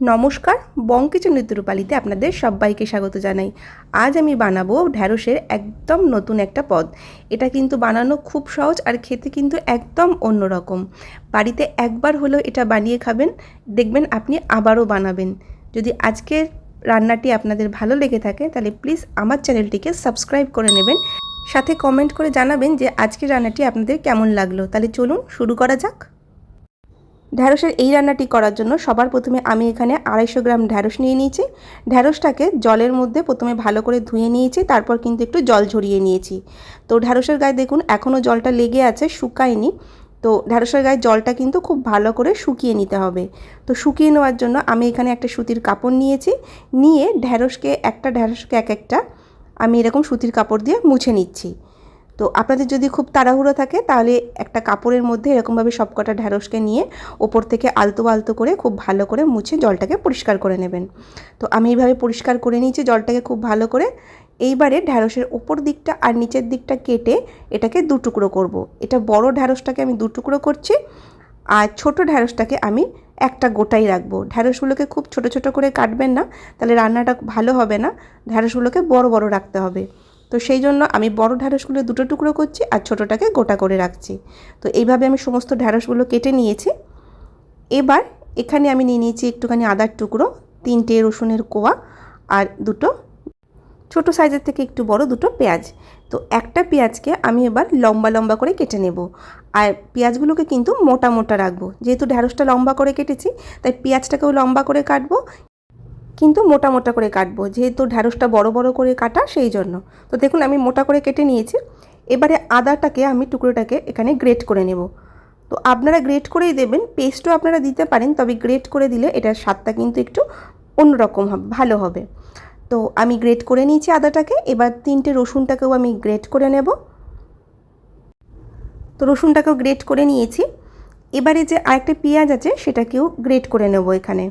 নমস্কার বঙ্কিচন নৃত্যরূপালিতে আপনাদের সবাইকে স্বাগত জানাই। আজ আমি বানাবো ঢ্যাঁড়সের একদম নতুন একটা পদ। এটা কিন্তু বানানো খুব সহজ আর খেতে কিন্তু একদম অন্যরকম। বাড়িতে একবার হলেও এটা বানিয়ে খাবেন, দেখবেন আপনি আবারও বানাবেন। যদি আজকের রান্নাটি আপনাদের ভালো লেগে থাকে, তাহলে প্লিজ আমার চ্যানেলটিকে সাবস্ক্রাইব করে নেবেন। সাথে কমেন্ট করে জানাবেন যে আজকের রান্নাটি আপনাদের কেমন লাগল। তাহলে চলুন শুরু করা যাক। ঢ্যাঁড়সের এই রান্নাটি করার জন্য সবার প্রথমে আমি এখানে আড়াইশো গ্রাম ঢ্যাঁড়স নিয়ে নিয়েছি। ঢ্যাঁড়সটাকে জলের মধ্যে প্রথমে ভালো করে ধুয়ে নিয়েছি, তারপর কিন্তু একটু জল ঝরিয়ে নিয়েছি। তো ঢ্যাঁড়সের গায়ে দেখুন এখনও জলটা লেগে আছে, শুকায়নি। তো ঢ্যাঁড়সের গায়ে জলটা কিন্তু খুব ভালো করে শুকিয়ে নিতে হবে। তো শুকিয়ে নেওয়ার জন্য আমি এখানে একটা সুতির কাপড় নিয়েছি। নিয়ে ঢ্যাঁড়সকে, একটা ঢ্যাঁড়সকে এক একটা আমি এরকম সুতির কাপড় দিয়ে মুছে নিচ্ছি। তো আপনাদের যদি খুব তাড়াহুড়ো থাকে, তাহলে একটা কাপড়ের মধ্যে এরকমভাবে সবকটা ঢ্যাঁড়সকে নিয়ে ওপর থেকে আলতো আলতো করে খুব ভালো করে মুছে জলটাকে পরিষ্কার করে নেবেন। তো আমি এইভাবে পরিষ্কার করে নিয়েছি জলটাকে খুব ভালো করে। এইবারে ঢ্যাঁড়সের ওপর দিকটা আর নিচের দিকটা কেটে এটাকে দু টুকরো করব। এটা বড় ঢ্যাঁড়সটাকে আমি দু টুকরো করছি, আর ছোট ঢ্যাঁড়সটাকে আমি একটা গোটাই রাখব। ঢ্যাঁড়সগুলোকে খুব ছোট ছোট করে কাটবেন না, তাহলে রান্নাটা ভালো হবে না। ঢ্যাঁড়সগুলোকে বড় বড় রাখতে হবে। তো সেই জন্য আমি বড় ঢ্যাঁড়সগুলো দুটো টুকরো করছি আর ছোটোটাকে গোটা করে রাখছি। তো এইভাবে আমি সমস্ত ঢ্যাঁড়সগুলো কেটে নিয়েছি। এবার এখানে আমি নিয়ে নিয়েছি একটুখানি আদার টুকরো, তিনটে রসুনের কোয়া আর দুটো ছোট সাইজের থেকে একটু বড় দুটো পেঁয়াজ। তো একটা পেঁয়াজকে আমি এবার লম্বা লম্বা করে কেটে নেব। আর পেঁয়াজগুলোকে কিন্তু মোটা মোটা রাখব। যেহেতু ঢ্যাঁড়সটা লম্বা করে কেটেছি, তাই পেঁয়াজটাকেও লম্বা করে কাটবো। কিন্তু মোটা মোটা করে কাটবো। যেহেতু ঢ্যাঁড়সটা বড় বড় করে কাটা, সেই জন্য। তো দেখুন, আমি মোটা করে কেটে নিয়েছি। এবারে আদাটাকে, আমি টুকরোটাকে এখানে গ্রেট করে নেব। তো আপনারা গ্রেট করেই দেবেন, পেস্টও আপনারা দিতে পারেন, তবে গ্রেট করে দিলে এটার স্বাদটা কিন্তু একটু অন্যরকম হবে, ভালো হবে। তো আমি গ্রেট করে নিয়েছি আদাটাকে, এবার তিনটে রসুনটাকেও আমি গ্রেট করে নেব। তো রসুনটাকেও গ্রেট করে নিয়েছি। এবারে যে আরেকটা পেঁয়াজ আছে, সেটাকেও গ্রেট করে নেব এখানে।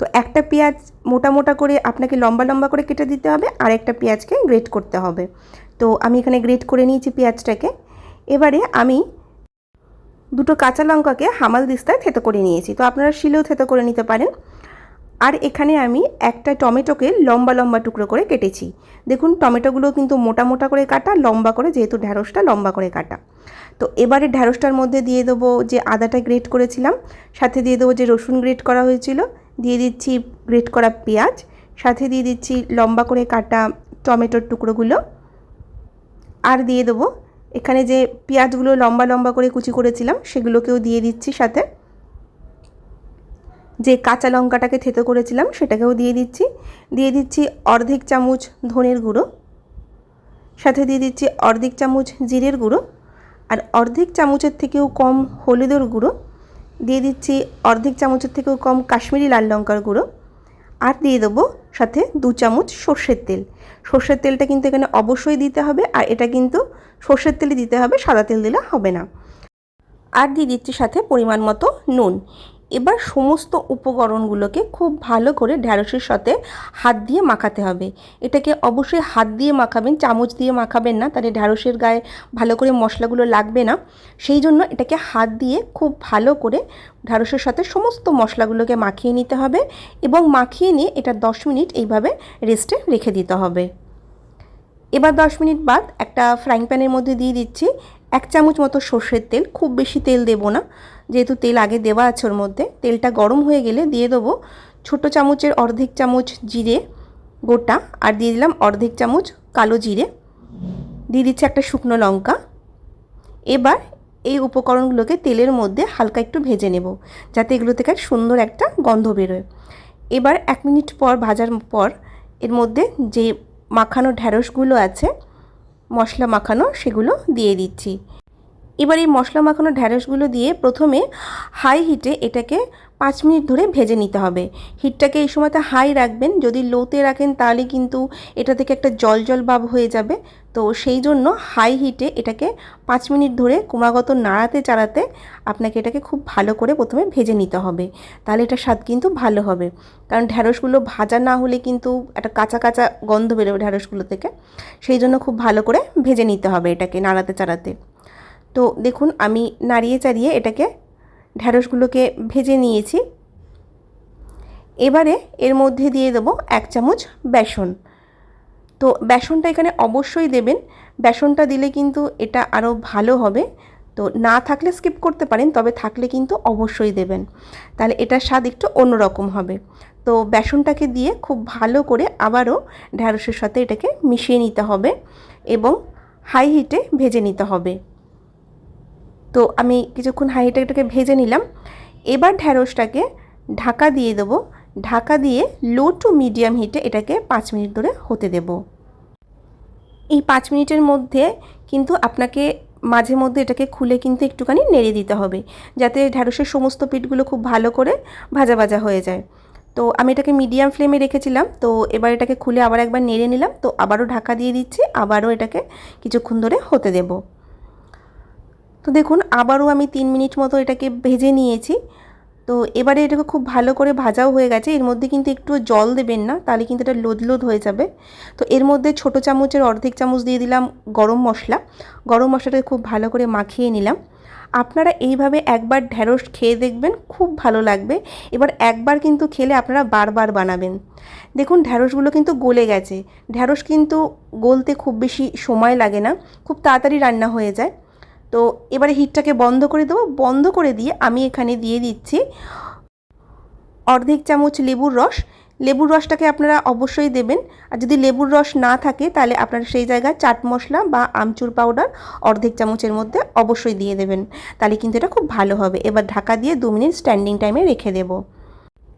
তো একটা পেঁয়াজ মোটা মোটা করে আপনাকে লম্বা লম্বা করে কেটে দিতে হবে, আর একটা পেঁয়াজকে গ্রেট করতে হবে। তো আমি এখানে গ্রেট করে নিয়েছি পেঁয়াজটাকে। এবারে আমি দুটো কাঁচা লঙ্কাকে হামাল দিস্তায় থেতো করে নিয়েছি। তো আপনারা শিলেও থেতো করে নিতে পারেন। আর এখানে আমি একটা টমেটোকে লম্বা লম্বা টুকরো করে কেটেছি। দেখুন, টমেটোগুলো কিন্তু মোটা মোটা করে কাটা, লম্বা করে যেহেতু ঢ্যাঁড়সটা লম্বা করে কাটা। তো এবারে ঢ্যাঁড়সটার মধ্যে দিয়ে দেবো যে আদাটা গ্রেট করেছিলাম, সাথে দিয়ে দেবো যে রসুন গ্রেট করা হয়েছিল দিয়ে দিচ্ছি গ্রেট করা পেঁয়াজ, সাথে দিয়ে দিচ্ছি লম্বা করে কাটা টমেটোর টুকরোগুলো। আর দিয়ে দেবো এখানে যে পেঁয়াজগুলো লম্বা লম্বা করে কুচি করেছিলাম, সেগুলোকেও দিয়ে দিচ্ছি সাথে। যে কাঁচা লঙ্কাটাকে থেতো করেছিলাম, সেটাকেও দিয়ে দিচ্ছি। দিয়ে দিচ্ছি অর্ধেক চামচ ধনের গুঁড়ো, সাথে দিয়ে দিচ্ছি অর্ধেক চামচ জিরের গুঁড়ো, আর অর্ধেক চামচের থেকেও কম হলুদের গুঁড়ো। দিয়ে দিচ্ছি অর্ধেক চামচের থেকেও কম কাশ্মীরি লাল লঙ্কার গুঁড়ো। আর দিয়ে দেবো সাথে দু চামচ সর্ষের তেল। সর্ষের তেলটা কিন্তু এখানে অবশ্যই দিতে হবে, আর এটা কিন্তু সর্ষের তেলে দিতে হবে, সাদা তেল দিলে হবে না। আর দিয়ে দিচ্ছি সাথে পরিমাণ মতো নুন। এবার সমস্ত উপকরণগুলোকে খুব ভালো করে ঢ্যাঁড়সের সাথে হাত দিয়ে মাখাতে হবে। এটাকে অবশ্যই হাত দিয়ে মাখাবেন, চামচ দিয়ে মাখাবেন না, তাহলে ঢ্যাঁড়সের গায়ে ভালো করে মশলাগুলো লাগবে না। সেই জন্য এটাকে হাত দিয়ে খুব ভালো করে ঢ্যাঁড়সের সাথে সমস্ত মশলাগুলোকে মাখিয়ে নিতে হবে এবং মাখিয়ে নিয়ে এটা দশ মিনিট এইভাবে রেস্টে রেখে দিতে হবে। এবার দশ মিনিট বাদ একটা ফ্রাইং প্যানের মধ্যে দিয়ে দিচ্ছি। এক চামচ মতো সর্ষের তেল, খুব বেশি তেল দেবো না। যেহেতু তেল আগে দেওয়া আছে ওর মধ্যে, তেলটা গরম হয়ে গেলে দিয়ে দেবো ছোটো চামচের অর্ধেক চামচ জিরে গোটা আর দিয়ে দিলাম অর্ধেক চামচ কালো জিরে। দিয়ে দিচ্ছি একটা শুকনো লঙ্কা। এবার এই উপকরণগুলোকে তেলের মধ্যে হালকা একটু ভেজে নেব, যাতে এগুলো থেকে সুন্দর একটা গন্ধ বেরোয়। এবার এক মিনিট পর, ভাজার পর এর মধ্যে যে মাখানো ঢ্যাঁড়সগুলো আছে মশলা মাখানো সেগুলো দিয়ে দিচ্ছি। এবার এই মশলা মাখানো ঢ্যাঁড়সগুলো দিয়ে প্রথমে হাই হিটে এটাকে পাঁচ মিনিট ধরে ভেজে নিতে হবে। হিটটাকে এই সময়তে হাই রাখবেন। যদি লোতে রাখেন তাহলে কিন্তু এটা থেকে একটা জল জল ভাব হয়ে যাবে। তো সেই জন্য হাই হিটে এটাকে পাঁচ মিনিট ধরে ক্রমাগত নাড়াতে চাড়াতে আপনাকে এটাকে খুব ভালো করে প্রথমে ভেজে নিতে হবে। তাহলে এটা স্বাদ কিন্তু ভালো হবে। কারণ ঢ্যাঁড়সগুলো ভাজা না হলে কিন্তু একটা কাঁচা কাঁচা গন্ধ বেরোবে ঢ্যাঁড়সগুলো থেকে। সেই জন্য খুব ভালো করে ভেজে নিতে হবে এটাকে নাড়াতে চাড়াতে। তো দেখুন, আমি নাড়িয়ে চাড়িয়ে এটাকে ঢ্যাঁড়সগুলোকে ভেজে নিয়েছি। এবারে এর মধ্যে দিয়ে দেবো এক চামচ বেসন। তো বেসনটা এখানে অবশ্যই দেবেন। বেসনটা দিলে কিন্তু এটা আরও ভালো হবে। তো না থাকলে স্কিপ করতে পারেন, তবে থাকলে কিন্তু অবশ্যই দেবেন। তাহলে এটার স্বাদ একটু অন্যরকম হবে। তো বেসনটাকে দিয়ে খুব ভালো করে আবারও ঢ্যাঁড়সের সাথে এটাকে মিশিয়ে নিতে হবে এবং হাই হিটে ভেজে নিতে হবে। তো আমি কিছুক্ষণ এটাকে ভেজে নিলাম। এবার ঢ্যাঁড়সটাকে ঢাকা দিয়ে দেবো। ঢাকা দিয়ে লো টু মিডিয়াম হিটে এটাকে পাঁচ মিনিট ধরে হতে দেব। এই পাঁচ মিনিটের মধ্যে কিন্তু আপনাকে মাঝে মধ্যে এটাকে খুলে কিন্তু একটুখানি নেড়ে দিতে হবে, যাতে ঢ্যাঁড়সের সমস্ত পিঠগুলো খুব ভালো করে ভাজা ভাজা হয়ে যায়। তো আমি এটাকে মিডিয়াম ফ্লেমে রেখেছিলাম, তো এবার এটাকে খুলে আবার একবার নেড়ে নিলাম, তো আবারও ঢাকা দিয়ে দিচ্ছি, আবারও এটাকে কিছুক্ষণ ধরে হতে দেব। তো দেখুন, আবারও আমি তিন মিনিট মতো এটাকে ভেজে নিয়েছি। তো এবারে এটাকে খুব ভালো করে ভাজাও হয়ে গেছে। এর মধ্যে কিন্তু একটু জল দেবেন না, তাহলে কিন্তু এটা লোদ লোদ হয়ে যাবে। তো এর মধ্যে ছোট চামচের অর্ধেক চামচ দিয়ে দিলাম গরম মশলা। গরম মশলাটাকে খুব ভালো করে মাখিয়ে নিলাম। আপনারা এইভাবে একবার ঢ্যাঁড়স খেয়ে দেখবেন, খুব ভালো লাগবে। এবার একবার কিন্তু খেলে আপনারা বারবার বানাবেন। দেখুন, ঢ্যাঁড়সগুলো কিন্তু গলে গেছে। ঢ্যাঁড়স কিন্তু গলতে খুব বেশি সময় লাগে না। খুব তাড়াতাড়ি রান্না হয়ে যায়। তো এবারে হিটটাকে বন্ধ করে দেবো। বন্ধ করে দিয়ে আমি এখানে দিয়ে দিচ্ছি অর্ধেক চামচ লেবুর রস। লেবুর রসটাকে আপনারা অবশ্যই দেবেন। আর যদি লেবুর রস না থাকে, তাহলে আপনারা সেই জায়গায় চাট মশলা বা আমচুর পাউডার অর্ধেক চামচের মধ্যে অবশ্যই দিয়ে দেবেন। তাহলে কিন্তু এটা খুব ভালো হবে। এবার ঢাকা দিয়ে দু মিনিট স্ট্যান্ডিং টাইমে রেখে দেবো।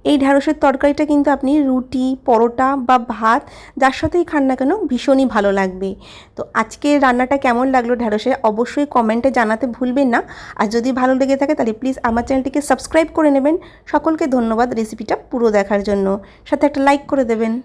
এই ঢ্যাঁড়সের তরকারিটা কিন্তু আপনি রুটি, পরোটা বা ভাত, যার সাথেই খান না কেন ভীষণই ভালো লাগবে। তো আজকে রান্নাটা কেমন লাগল ঢ্যাঁড়সে অবশ্যই কমেন্টে জানাতে ভুলবেন না। আর যদি ভালো লেগে থাকে তাহলে প্লিজ আমার চ্যানেলটিকে সাবস্ক্রাইব করে নেবেন। সকলকে ধন্যবাদ রেসিপিটা পুরো দেখার জন্য। সাথে একটা লাইক করে দেবেন।